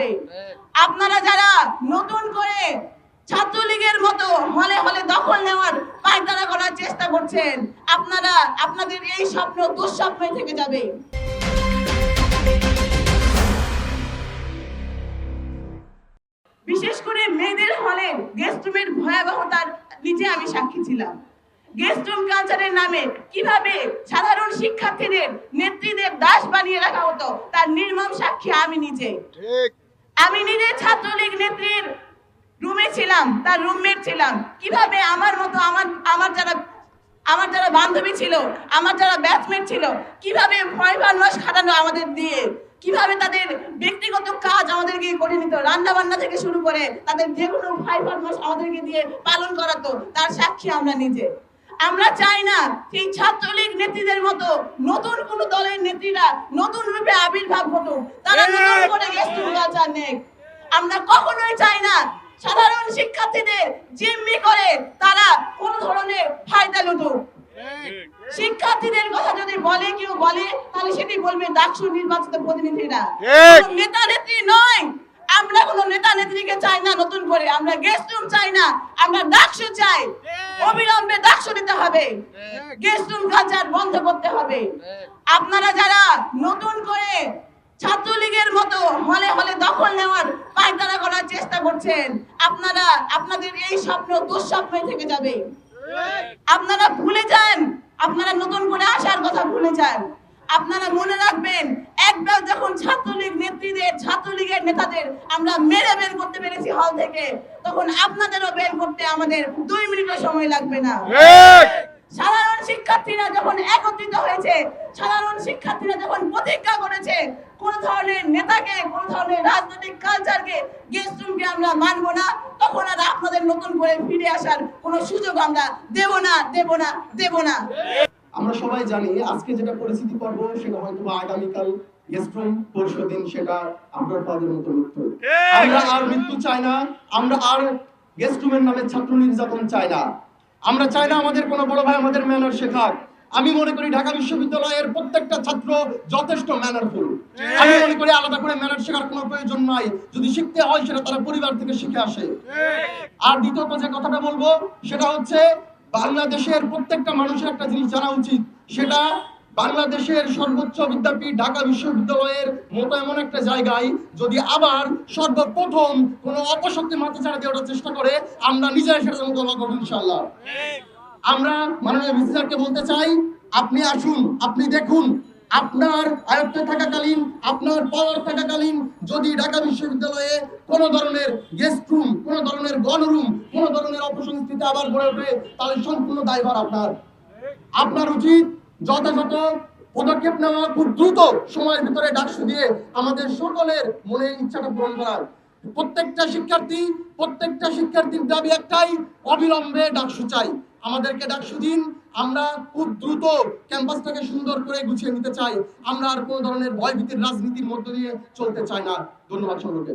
হবে। আপনারা যারা নতুন করে ছাত্রলীগের মতো হলে হলে দখল নেওয়ার পায়তারা করার চেষ্টা করছেন, আপনারা, আপনাদের এই স্বপ্ন দুঃস্বপ্নই থেকে যাবে। বিশেষ করে মেয়েদের হলে গেস্ট রুমের ভয়াবহতার নিজে আমি সাক্ষী ছিলাম। গেস্ট রুম কালচারের নামে কীভাবে সাধারণ শিক্ষার্থীদের, নেত্রীদের দাস বানিয়ে রাখা হতো, তার নির্মম সাক্ষী আমি নিজে। ঠিক। আমি নিজে ছাত্রলীগ নেত্রীর রুমে ছিলাম, তার রুমমেট ছিলাম। কীভাবে আমার মতো আমার আমার যারা আমার যারা বান্ধবী ছিল, আমার যারা ব্যাচমেট ছিল, কীভাবে ভয় ভান্বাস খাটানো আমাদের দিয়ে, কীভাবে তাদের ব্যক্তিগত কাজ আমাদেরকে করে নিত, রান্না বান্না থেকে শুরু করে তাদের যে কোনো ভয় ভান্বাস আমাদেরকে দিয়ে পালন করাতো, তার সাক্ষী আমরা নিজে। আমরা চাই না সেই ছাত্রলীগ নেত্রীদের মতো নতুন কোন দলের নেত্রীরা নতুন রূপে আবির্ভাব হতো তারা করে নেই আমরা কখনোই চাই না সাধারণ শিক্ষার্থীদের জিম্মি করে তারা কোন ধরনের ফায়দা লুটুক। শিক্ষার্থীদের কথা যদি বলে কেউ বলে তাহলে সেটি বলবে ডাকসু নির্বাচিত প্রতিনিধিরা। নেতা নেত্রী নয়। আমরা কোনো নেতা নেত্রীকে চাই না নতুন করে। আমরা গেস্ট রুম চাই না আমরা ডাকসু চাই। অবিলম্বে ডাকসু দিতে হবে। গেস্ট রুম কালচার বন্ধ করতে হবে। আপনারা যারা নতুন করে ছাত্রলীগের মতো হলে হলে দখল নেওয়ার পায়তারা করার চেষ্টা করছেন। আপনারা আপনাদের এই স্বপ্ন দুঃস্বপ্নই থেকে যাবে। আপনারা ভুলে যান আপনারা নতুন করে আসার কথা ভুলে যান। আপনারা মনে রাখবেন একবার যখন ছাত্রলীগ নেত্রীদের ছাত্রলীগের নেতাদের আমরা মেরে বের করতে পেরেছি হল থেকে তখন আপনাদেরও বের করতে আমাদের দুই মিনিটও সময় লাগবে না। সাধারণ শিক্ষার্থীরা যখন একত্রিত হয়েছে সাধারণ শিক্ষার্থীরা যখন প্রতিজ্ঞা করেছে কোন ধরনের নেতাকে কোন ধরনের রাজনৈতিক কালচারকে গেস্টরুমকে আমরা মানব না। তখন আর আপনাদের নতুন করে ফিরে আসার কোনো সুযোগ আমরা দেব না দেব না দেব না। আমরা সবাই জানি আজকে যেটা পরিস্থিতি পর্ব সেটা হয়তো বা আগামীকাল গেস্ট পরশু দিন সেটা আপনার পাদের মতো মৃত্যু আমরা আর মৃত্যু চাই না আমরা আর গেস্ট রুমের নামে ছাত্র নির্যাতন চাই না। আমরা চাই না আমাদের কোনো বড় ভাই আমাদের ম্যানার শেখাক। আমি মনে করি ঢাকা বিশ্ববিদ্যালয়ের প্রত্যেকটা ছাত্র যথেষ্ট ম্যানারফুল আমি মনে করি আলাদা করে ম্যানার শেখার কোনো প্রয়োজন নাই। যদি শিখতে হয় সেটা তারা পরিবার থেকে শিখে আসে। আর দ্বিতীয়ত যে কথাটা বলব সেটা হচ্ছে বাংলাদেশের প্রত্যেকটা মানুষের একটা জিনিস জানা উচিত। সেটা বাংলাদেশের সর্বোচ্চ বিদ্যাপীঠ ঢাকা বিশ্ববিদ্যালয়ের মতো এমন একটা জায়গায় যদি আবার সর্বপ্রথম কোনো অপশক্তি মাথা ছাড়া দিয়ে ওঠার চেষ্টা করে আমরা নিজেরাই সেটা মোকাবেলা করব ইনশাল্লাহ আমরা মাননীয় ভিসি বলতে চাই, আপনি আসুন, আপনি দেখুন, আপনার আয়ত্তে থাকাকালীন, আপনার পাওয়ার থাকাকালীন যদি ঢাকা বিশ্ববিদ্যালয়ে কোনো ধরনের গেস্ট রুম কোনো ধরনের গণরুম কোনো ধরনের অপসংস্কৃতি আবার গড়ে ওঠে, তাহলে সম্পূর্ণ দায়ভার আপনার। আপনার উচিত যথাযথ পদক্ষেপ নেওয়া, খুব দ্রুত সময়ের ভিতরে ডাকসু দিয়ে আমাদের সকলের মনে ইচ্ছাটা পূরণ করার। প্রত্যেকটা শিক্ষার্থী, প্রত্যেকটা শিক্ষার্থীর দাবি একটাই, অবিলম্বে ডাকসু চাই আমাদেরকে ডাকসু দিন আমরা খুব দ্রুত ক্যাম্পাসটাকে সুন্দর করে গুছিয়ে নিতে চাই। আমরা আর কোনো ধরনের ভয়ভীতির রাজনীতির মধ্য দিয়ে চলতে চাই না। ধন্যবাদ সকলকে।